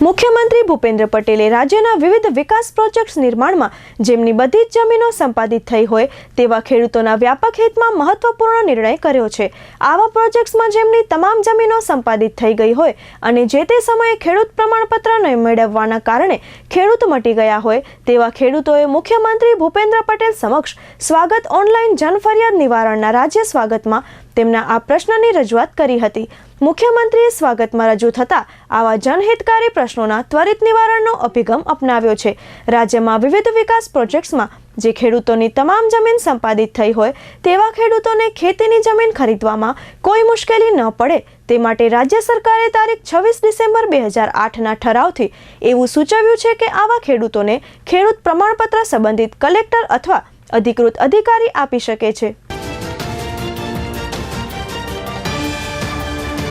મુખ્યમંત્રી ભૂપેન્દ્ર પટેલે રાજ્યના વિવિધ વિકાસ પ્રોજેક્ટ્સ નિર્માણમાં જેમની બધી જ જમીનો સંપાદિત થઈ હોય તેવા ખેડૂતોના વ્યાપક હિતમાં મહત્વપૂર્ણ નિર્ણય કર્યો છે. આવા પ્રોજેક્ટ્સમાં જેમની તમામ જમીનો સંપાદિત થઈ ગઈ હોય અને જે તે સમયે ખેડૂત પ્રમાણપત્ર મેળવવાના કારણે ખેડૂત મટી ગયા હોય તેવા ખેડૂતોએ મુખ્યમંત્રી ભૂપેન્દ્ર પટેલ સમક્ષ સ્વાગત ઓનલાઈન જનફરિયાદ નિવારણના રાજ્ય સ્વાગતમાં તેમના આ પ્રશ્નની રજૂઆત કરી હતી. મુખ્યમંત્રીએ સ્વાગતમાં રજૂ થતા આવા જનહિતકારી પ્રશ્નોના ત્વરિત નિવારણનો અભિગમ અપનાવ્યો છે. રાજ્યમાં વિવિધ વિકાસ પ્રોજેક્ટ્સમાં જે ખેડૂતોની તમામ જમીન સંપાદિત થઈ હોય તેવા ખેડૂતોને ખેતીની જમીન ખરીદવામાં કોઈ મુશ્કેલી ન પડે. તે માટે રાજ્ય સરકારે તારીખ છવ્વીસ ડિસેમ્બર બે હજાર આઠના ઠરાવથી એવું સૂચવ્યું છે કે આવા ખેડૂતોને ખેડૂત પ્રમાણપત્ર સંબંધિત કલેક્ટર અથવા અધિકૃત અધિકારી આપી શકે છે.